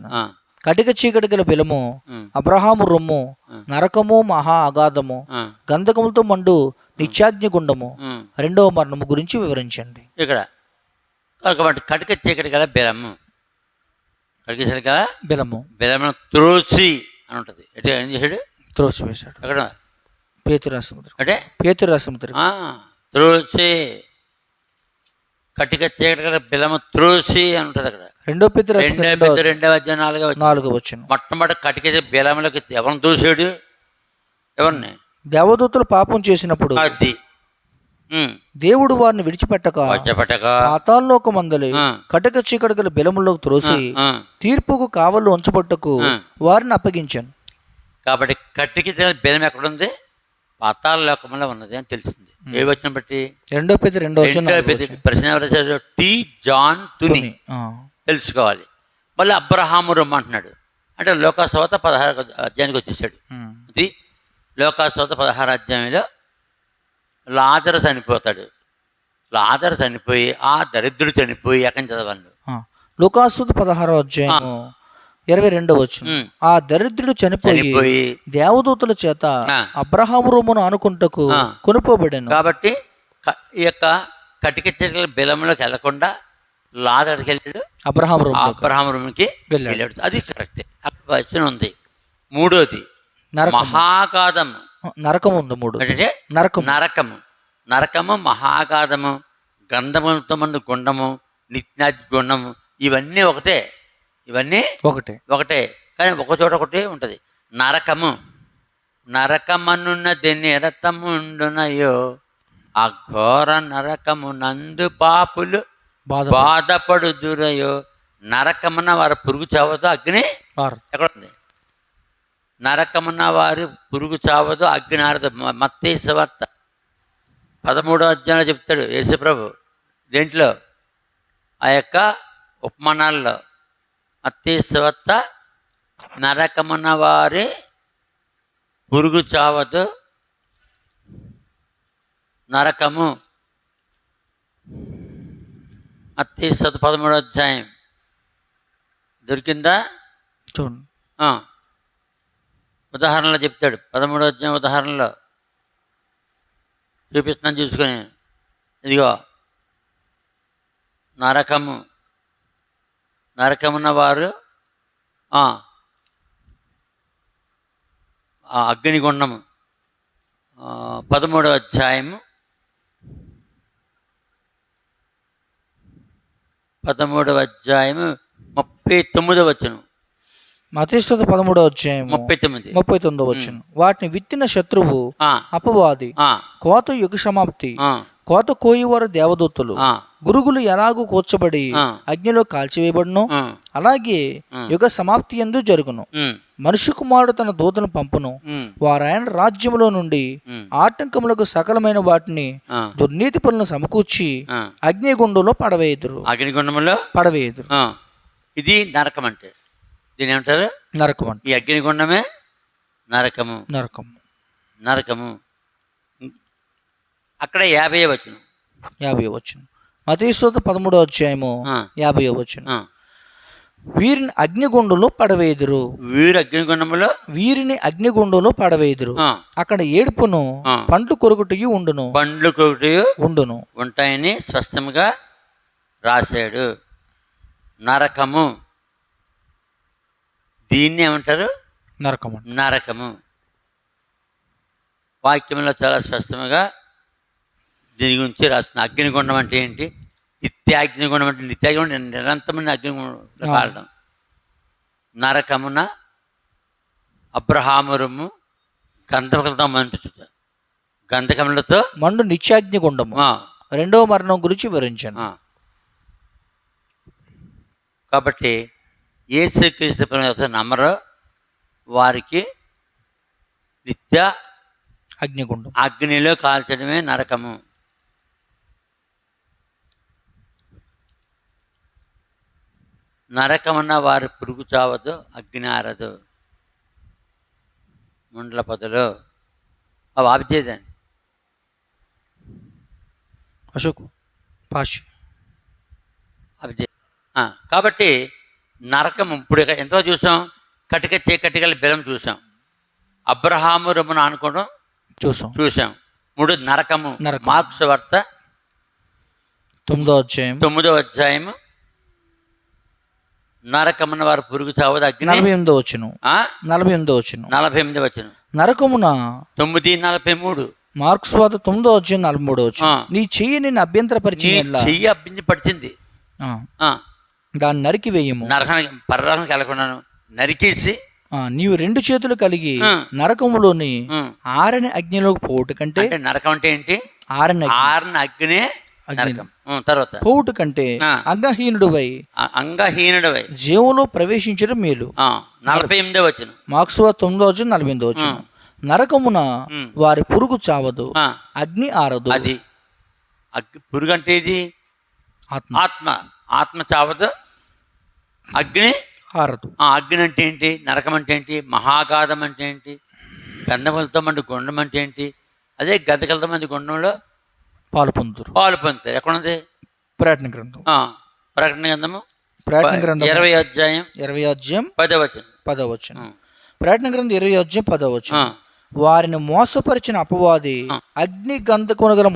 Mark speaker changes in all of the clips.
Speaker 1: వచ్చిన కటిక చీకటి గల బెలము అబ్రహాము రొమ్ము. నరకము మహా అగాధము గంధకములతో మండు నిత్యాగ్ని గుండము.
Speaker 2: ఉమ్.
Speaker 1: రెండవ మరణము గురించి వివరించండి.
Speaker 2: ఇక్కడ కాబట్టి కటిక చీకటి గల బెలము. కటిక చీకటి గల
Speaker 1: బెలము.
Speaker 2: బెలమును త్రోసి అని ఉంటుంది. ఎటు ఏం చేశాడు?
Speaker 1: త్రోసివేశాడు
Speaker 2: ఎక్కడ
Speaker 1: పేతురాసముద్రం
Speaker 2: అంటే?
Speaker 1: పేతురాసముద్రం
Speaker 2: త్రోసి. కటిక చీకటి గల బెలము త్రోసి అని ఉంటుంది అక్కడ.
Speaker 1: రెండో పేతురాసముద్రం
Speaker 2: రెండో రెండవ అధ్యాయం నాలుగో.
Speaker 1: నాలుగో వచ్చిన
Speaker 2: మొట్టమొదటి కటిక బెలములకి ఎవరిని దూసాడు? ఎవరిని?
Speaker 1: దేవదూతలు పాపం చేసినప్పుడు
Speaker 2: అది.
Speaker 1: దేవుడు వారిని విడిచిపెట్టక పాతాల్లోక మందలి కటక చీకటి గల బెలములోకి త్రోసి. తీర్పుకు కావలు ఉంచబట్టకు. వారిని అప్పగించాను.
Speaker 2: కాబట్టి కట్టికి బెలం ఎక్కడుంది? పాతాల లోకంలో ఉన్నది అని తెలిసింది. ఏ వచ్చిన బట్టి?
Speaker 1: రెండో పేద రెండో
Speaker 2: రెండో ప్రశ్న? T John Tuni. తెలుసుకోవాలి మళ్ళీ అబ్రహాము రొమ్మ అంటున్నాడు అంటే లోకాసోత పదహారు అధ్యాయానికి వచ్చేసాడు. ఇది లోకాసోత పదహారు అధ్యాయంలో లాజరు చనిపోతాడు లాజరు చనిపోయి ఆ దరిద్రుడు చనిపోయి ఎక్కడి చదవాలి
Speaker 1: ఆ. లూకాసు పదహారో అధ్యాయము ఇరవై రెండో వచ్చిన
Speaker 2: ఉమ్.
Speaker 1: ఆ దరిద్రుడు చనిపోయి
Speaker 2: చనిపోయి
Speaker 1: దేవదూతల చేత. అబ్రహాము రొమ్మును ఆనుకుంటకు
Speaker 2: ఆ.
Speaker 1: కొనుపోబడాను
Speaker 2: కాబట్టి ఈ యొక్క కటిక చెట్ల బెలంలోకి వెళ్ళకుండా లాదడికి వెళ్ళాడు
Speaker 1: అబ్రహాము రొమ్ము
Speaker 2: అబ్రహాముకి
Speaker 1: వెళ్ళాడు.
Speaker 2: వెళ్ళాడు. అది కరెక్ట్. అక్కడ వచ్చిన ఉంది. మూడోది మహాగాధము.
Speaker 1: నరకం ఉంది మూడు.
Speaker 2: అంటే
Speaker 1: నరకం
Speaker 2: నరకము. నరకము మహాగాధము గంధములతో మంది గుండము నిత్యాది గుండము ఇవన్నీ ఒకటే. ఇవన్నీ
Speaker 1: ఒకటే.
Speaker 2: ఒకటే. కానీ ఒక చోట ఒకటే ఉంటుంది. నరకము. నరకమనున్న దీన్ని రతముండునయో ఆ ఘోర నరకము నందు పాపులు
Speaker 1: బాధ
Speaker 2: బాధపడుదురయో నరకమున వారు పురుగు చావదు అగ్ని. ఎక్కడ ఉంది నరకమున వారు పురుగు చావదు అగ్ని ఆరదు. మత్తేశ్వర్త పదమూడో అధ్యాయంలో చెప్తాడు యేసుప్రభు. దేంట్లో? ఆ యొక్క ఉపమానాల్లో. మత్తేశ్వర్త నరకమున వారి పురుగు చావదు నరకము. మత్తేశ్వత పదమూడో అధ్యాయం. దొరికిందా?
Speaker 1: చూడండి.
Speaker 2: ఆ. ఉదాహరణలో చెప్తాడు. పదమూడో అధ్యాయం ఉదాహరణలో. చూపిస్తున్నాను చూసుకొని. ఇదిగో. నరకము. నరకమున్న వారు అగ్నిగుండము. పదమూడవ అధ్యాయము పదమూడవ అధ్యాయము ముప్పై తొమ్మిదవ వచ్చును
Speaker 1: మతేశ్వత పదమూడో అధ్యాయము
Speaker 2: ముప్పై తొమ్మిది.
Speaker 1: ముప్పై తొమ్మిదో వచ్చిన వాటిని విత్తిన శత్రువు అపవాది
Speaker 2: ఆ,
Speaker 1: కోత యుగ సమాప్తి కోత కోయివారు దేవదూతలు గురుగులు ఎలాగూ కూర్చబడి. అగ్నిలో కాల్చివేయబడును? అలాగే. యుగ సమాప్తి ఎందు జరుగును. మనుషు కుమారుడు తన దూతను పంపును.
Speaker 2: ఉమ్,
Speaker 1: వారు ఆయన రాజ్యములో నుండి ఆటంకములకు సకలమైన వాటిని దుర్నీతి పనులను సమకూర్చి. అగ్నిగుండంలో పడవేయుదురు.
Speaker 2: అగ్నిగుండంలో?
Speaker 1: పడవేయుదురు.
Speaker 2: ఇది నరకం అంటే. దీని ఏమంటారు?
Speaker 1: నరకం అంట.
Speaker 2: ఈ అగ్నిగుండమే నరకము.
Speaker 1: నరకం
Speaker 2: నరకము. అక్కడ యాభై వచ్చిన
Speaker 1: యాభై వచ్చిన మతీశ్వత పదమూడో అధ్యాయము. యాభై వచ్చిన వీరిని అగ్నిగుండంలో పడవేయుదురు.
Speaker 2: వీరు అగ్నిగుండంలో?
Speaker 1: వీరిని అగ్నిగుండంలో పడవేయుదురు.
Speaker 2: ఆ,
Speaker 1: అక్కడ ఏడుపును. పండ్లు కొరుకుటయు ఉండును.
Speaker 2: పండ్లు కొట్టి
Speaker 1: ఉండును.
Speaker 2: ఉంటాయని స్పష్టంగా రాశాడు. నరకము. దీన్ని ఏమంటారు?
Speaker 1: నరకం అంట
Speaker 2: నరకము. వాక్యంలో చాలా స్పష్టంగా దీని గురించి రాస్తున్న అగ్నిగుండం అంటే ఏంటి? నిత్యాగ్నిగుండం అంటే నిత్యాగ్నిగుండం నిరంతరమైన అగ్నిగుండం కాలడం నరకమున అబ్రహామురము గంధకలతో మంచుట గంధకములతో
Speaker 1: మండు నిత్యాగ్నిగుండము. రెండవ మరణం గురించి వివరించాను.
Speaker 2: కాబట్టి ఏసుక్రీస్తు ప్రభువు నమ్మరో. వారికి నిత్య
Speaker 1: అగ్నిగుండం.
Speaker 2: అగ్నిలో కాల్చడమే నరకము. నరకమన్న వారు పురుగు చావదు అగ్ని ఆరదు ముండ్ల పొదలు. అవి ఆపిచేదాన్ని
Speaker 1: అశోక్ పాష్
Speaker 2: అవి చే- ఆ, కాబట్టి నరకం ఇప్పుడు ఎంతో చూసాం. కటిక చీకటిగల బెలం చూసాం. అబ్రహాము రమ్మును అనుకోవడం
Speaker 1: చూసాం.
Speaker 2: చూసాం. మూడు నరకము.
Speaker 1: నరకం.
Speaker 2: మార్క్స్ వార్త
Speaker 1: తొమ్మిదో అధ్యాయం
Speaker 2: తొమ్మిదో అధ్యాయము. నరకమున వారు పురుగు చావదు అగ్ని?
Speaker 1: నలభై ఎనిమిదో వచ్చును
Speaker 2: ఆ?
Speaker 1: నలభై ఎనిమిదో వచ్చును
Speaker 2: నలభై ఎనిమిది వచ్చిన
Speaker 1: నరకమున
Speaker 2: తొమ్మిది నలభై మూడు.
Speaker 1: మార్క్స్ వాద తొమ్మిదో అధ్యాయం నలభై మూడో వచ్చును
Speaker 2: ఆ.
Speaker 1: నీ చెయ్యి నిన్ను
Speaker 2: నీ
Speaker 1: అభ్యంతరపరిచిన
Speaker 2: చెయ్యి ఆ,
Speaker 1: దాన్ని నరికి వేయము.
Speaker 2: నరకానికి పర్రానికి వెళ్ళకున్నాను నరికేసి
Speaker 1: ఆ, నీవు రెండు చేతులు కలిగి. నరకములోని. ఆరని అగ్నిలోకి పోవుట కంటే
Speaker 2: నరకం అంటే ఏంటి?
Speaker 1: ఆరని అగ్ని-
Speaker 2: ఆరిన అగ్నే తర్వాత.
Speaker 1: పోవుట కంటే. అంగహీనుడువై.
Speaker 2: ఆ, అంగహీనుడవై.
Speaker 1: జీవంలో ప్రవేశించడం మేలు.
Speaker 2: ఆ, నలభై ఎనిమిదో వచ్చిన
Speaker 1: మార్క్స్ తొమ్మిదో వచ్చి నలభై ఎనిమిదో వచ్చును నరకమున. వారి పురుగు చావదు అగ్ని ఆరదు.
Speaker 2: అది పురుగు అంటే ఇది
Speaker 1: ఆత్మ.
Speaker 2: ఆత్మ. ఆత్మ చావదు అగ్ని
Speaker 1: ఆరదు.
Speaker 2: ఆ అగ్ని అంటే ఏంటి? నరకం అంటే ఏంటి? మహాగాధం అంటే ఏంటి? గంధములతో మంది గుండం అంటే ఏంటి? అదే గంధకలతో మంది గుండంలో
Speaker 1: పాలు పొందుతారు
Speaker 2: పాలు పొందుతారు. ఎక్కడుంది?
Speaker 1: ప్రయత్న గ్రంథం.
Speaker 2: ప్రకటన గ్రంథము?
Speaker 1: ప్రయత్న గ్రంథం
Speaker 2: ఇరవై అధ్యాయం
Speaker 1: ఇరవై అధ్యాయం
Speaker 2: పదవచనం
Speaker 1: పదవచనం ప్రయత్న గ్రంథం ఇరవై అధ్యాయం పదవచనం వారిని మోసపరిచిన అపవాది అగ్ని గంధకున గల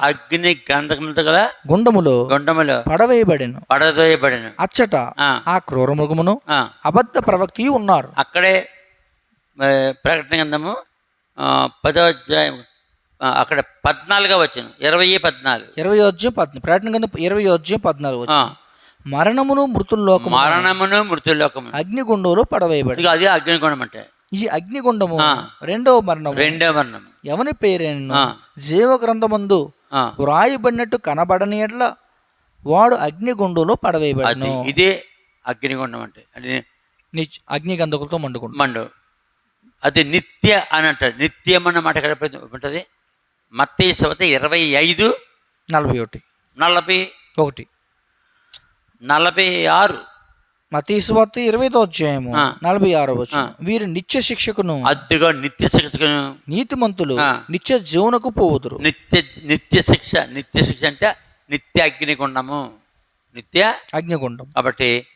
Speaker 2: అగ్ని గంధకములతో గల
Speaker 1: గుండములో
Speaker 2: గుండములో
Speaker 1: పడవేయబడిను.
Speaker 2: పడదోయబడిన
Speaker 1: అచ్చట
Speaker 2: ఆ,
Speaker 1: క్రూర మృగమును అబద్ధ ప్రవక్తి ఉన్నారు.
Speaker 2: అక్కడే ప్రకటన గ్రంథము ఆ, పదో అధ్యాయం అక్కడ పద్నాలుగో వచ్చిన ఇరవై పద్నాలుగు.
Speaker 1: ఇరవై అధ్యాయం పద్నాలుగు. ప్రయత్న గ్రంథం ఇరవై అధ్యాయం పద్నాలుగు మరణమును మృతుల్లోకము
Speaker 2: మరణమును మృత్యులోకము
Speaker 1: అగ్నిగుండంలో పడవేయబడి
Speaker 2: అదే అగ్నికోణం అంటే.
Speaker 1: ఈ అగ్నిగుండము. రెండవ మరణము.
Speaker 2: రెండో మరణం
Speaker 1: ఎవని పేరేను. జీవ గ్రంథమందు వ్రాయబడినట్టు కనబడని ఎడ్ల వాడు అగ్నిగుండంలో
Speaker 2: అది
Speaker 1: పడవేయబడను
Speaker 2: ఇదే అగ్నిగుండం అంటే. అది
Speaker 1: నిచ్- అగ్ని గంధకులతో మండుకుంటు
Speaker 2: మండు. అది నిత్య అని అంటారు. నిత్యం అన్న మాట ఎక్కడ ఉంటుంది? మత్తయి సవత ఇరవై ఐదు
Speaker 1: నలభై ఒకటి.
Speaker 2: నలభై
Speaker 1: ఒకటి.
Speaker 2: నలభై ఆరు.
Speaker 1: మతీశ్వార్త ఇరవై అధ్యాయము. నలభై ఆరో వచ్చి వీరు నిత్య శిక్షకును
Speaker 2: అద్దుగా నిత్య శిక్షను
Speaker 1: నీతిమంతులు. నిత్య జీవనకు పోవుదురు.
Speaker 2: నిత్య నిత్య శిక్ష నిత్య శిక్ష అంటే నిత్య అగ్నిగుండము. నిత్య
Speaker 1: అగ్నిగుండం.
Speaker 2: కాబట్టి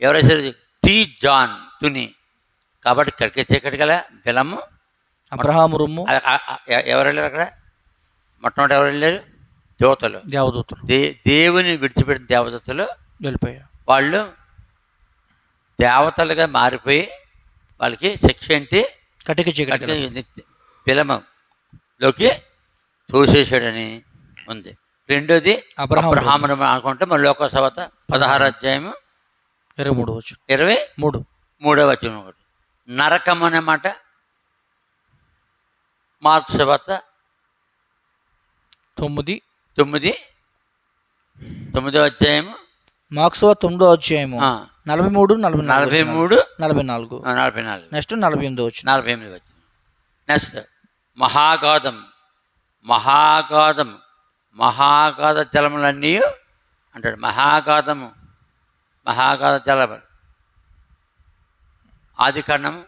Speaker 2: ఎవరైతే టీ జాన్ తుని కాబట్టి కడికే చీకటి గల బెలము
Speaker 1: అబ్రహాము రొమ్ము.
Speaker 2: ఎవరు వెళ్ళారు అక్కడ? మొట్టమొదటి ఎవరు వెళ్ళారు? దేవతలు
Speaker 1: దేవదూతులు.
Speaker 2: దే దేవుని విడిచిపెట్టిన దేవదత్తులు
Speaker 1: వెళ్ళిపోయారు.
Speaker 2: వాళ్ళు దేవతలుగా మారిపోయి వాళ్ళకి శిక్ష ఏంటి?
Speaker 1: కటిక
Speaker 2: పిలమలోకి తోసేసాడని ఉంది. రెండోది
Speaker 1: అబ్రహాము
Speaker 2: అబ్రహామును అనుకుంటే మన లోకసభత పదహారు అధ్యాయము
Speaker 1: ఇరవై మూడు వచ్చు
Speaker 2: ఇరవై
Speaker 1: మూడు.
Speaker 2: మూడవ వచనం ఒకటి. నరకం అనే మాట మార్క్స్
Speaker 1: తొమ్మిది.
Speaker 2: తొమ్మిది. తొమ్మిదవ అధ్యాయము.
Speaker 1: మార్క్స్ తొమ్మిదో అధ్యాయము. నలభై మూడు నలభై
Speaker 2: నలభై. మూడు.
Speaker 1: నలభై నాలుగు.
Speaker 2: నలభై నాలుగు.
Speaker 1: నెక్స్ట్ నలభై ఎనిమిది వచ్చిన
Speaker 2: నలభై ఎనిమిది వచ్చిన నెక్స్ట్. మహాగాధం. మహాగాధం. మహాగాధ జలములన్నీ అంటాడు. మహాగాధము. మహాగాధ జలం ఆది కాండము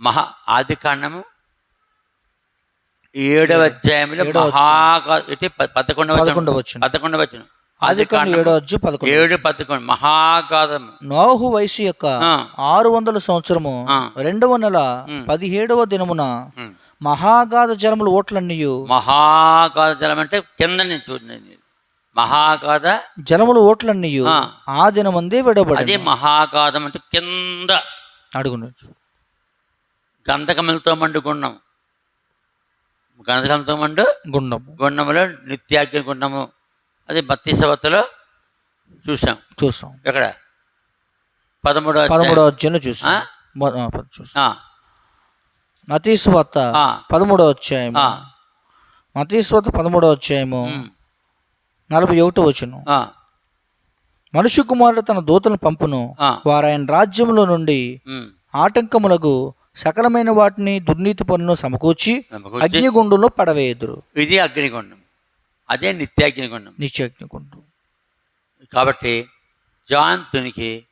Speaker 2: మహా ఆది కాండము ఏడవ అధ్యాయంలో మహాగా పదకొండవ.
Speaker 1: పదకొండవ వచ్చిన కాండం ఏడో పదకొండు
Speaker 2: ఏడు పదకొండు. మహాగాధము
Speaker 1: నోహు వయసు యొక్క ఆరు వందల సంవత్సరము. రెండవ నెల. పదిహేడవ దినమున. మహాగాధ జలములు ఓట్లన్నీయు
Speaker 2: మహాగాధ జలం అంటే కింద నుంచి చూడండి మహాగాధ
Speaker 1: జలములు ఓట్లన్నీయు
Speaker 2: ఆ.
Speaker 1: దినమందే విడబడి
Speaker 2: అదే మహాగాధం అంటే కింద.
Speaker 1: అడుగును
Speaker 2: గంధకములతో మండు గంధకంతో మండు
Speaker 1: గుండం
Speaker 2: గుండములో నిత్యాగ్ని గుండము. అది బత్తి సవత్తులో చూసాం
Speaker 1: చూసాం
Speaker 2: ఇక్కడ పదమూడో
Speaker 1: పదమూడవ అధ్యాయంలో చూసాం చూసాం మతీశ్వత
Speaker 2: ఆ,
Speaker 1: పదమూడవ అధ్యాయము. మతీశ్వత పదమూడవ అధ్యాయము నలభై ఒకటో వచ్చును
Speaker 2: ఆ,
Speaker 1: మనుష్య కుమారుడు తన దూతలను పంపును.
Speaker 2: ఆ,
Speaker 1: వారు ఆయన రాజ్యములో నుండి. ఆటంకములకు సకలమైన వాటిని దుర్నీతి పనులను సమకూర్చి. అగ్నిగుండంలో పడవేయుదురు.
Speaker 2: ఇది అగ్నిగుండం. అదే నిత్యాగ్నిగుండం.
Speaker 1: నిత్య అగ్నిగుండం
Speaker 2: కాబట్టి జాన్ తునికి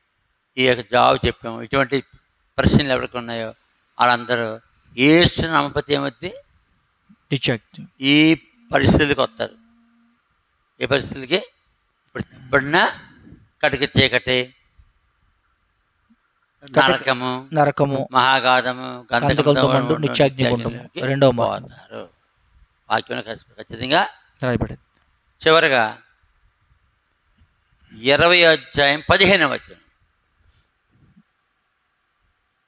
Speaker 2: ఈ యొక్క జాబ్ చెప్పాము. ఇటువంటి ప్రశ్నలు ఎవరికి ఉన్నాయో వాళ్ళందరూ ఏసు నమ్మపతి ఏమవుద్ది
Speaker 1: నిత్య అగ్ని
Speaker 2: ఈ పరిస్థితికి వస్తారు. ఏ పరిస్థితికి? ఇప్పుడు చెప్పబడిన కటిక చీకటి నరకము
Speaker 1: నరకము
Speaker 2: మహాగాధము
Speaker 1: గంధకములతో మండు నిత్యాగ్ని గుండము. రెండవ.
Speaker 2: పోతారు. వాక్యం ఖచ్చితంగా
Speaker 1: రాయబడింది.
Speaker 2: చివరగా ఇరవై అధ్యాయం పదిహేను వచ్చిన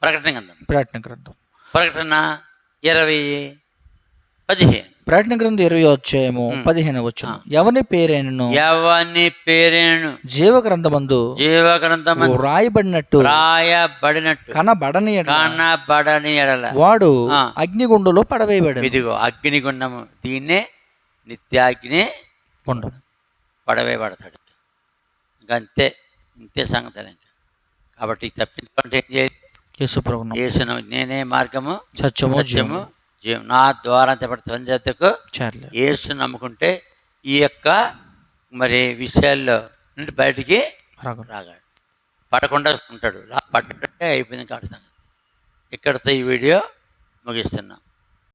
Speaker 2: ప్రకటన గ్రంథం.
Speaker 1: ప్రకటన గ్రంథం.
Speaker 2: ప్రకటన ఇరవై పదిహేను.
Speaker 1: ప్రకటన గ్రంథం ఇరవై అధ్యాయము పదిహేను వచ్చును ఎవని పేరైనను?
Speaker 2: ఎవని పేరేను?
Speaker 1: జీవ గ్రంథమందు
Speaker 2: జీవ గ్రంథం
Speaker 1: రాయబడినట్టు
Speaker 2: రాయబడినట్టు
Speaker 1: కనబడని
Speaker 2: కనబడని ఎడల.
Speaker 1: వాడు. అగ్నిగుండులో పడవేయబడి
Speaker 2: ఇదిగో అగ్నిగుండము దీన్నే నిత్యాగ్ని
Speaker 1: గుండం
Speaker 2: పడవే పడతాడు ఇంకా అంతే ఇంతే సంగతులు ఇంకా కాబట్టి తప్పించుకుంటే ఏం చేయాలి? యేసును నేనే మార్గము
Speaker 1: సత్యము
Speaker 2: సత్యము నా ద్వారా సంజాతకు
Speaker 1: చేరలేదు
Speaker 2: యేసు నమ్ముకుంటే ఈ యొక్క మరి విషయాల్లో నుండి బయటికి. రాగాడు పడకుండా ఉంటాడు. పడ్డంటే అయిపోయింది కాదు సంగతి. ఇక్కడితో ఈ వీడియో ముగిస్తున్నాం.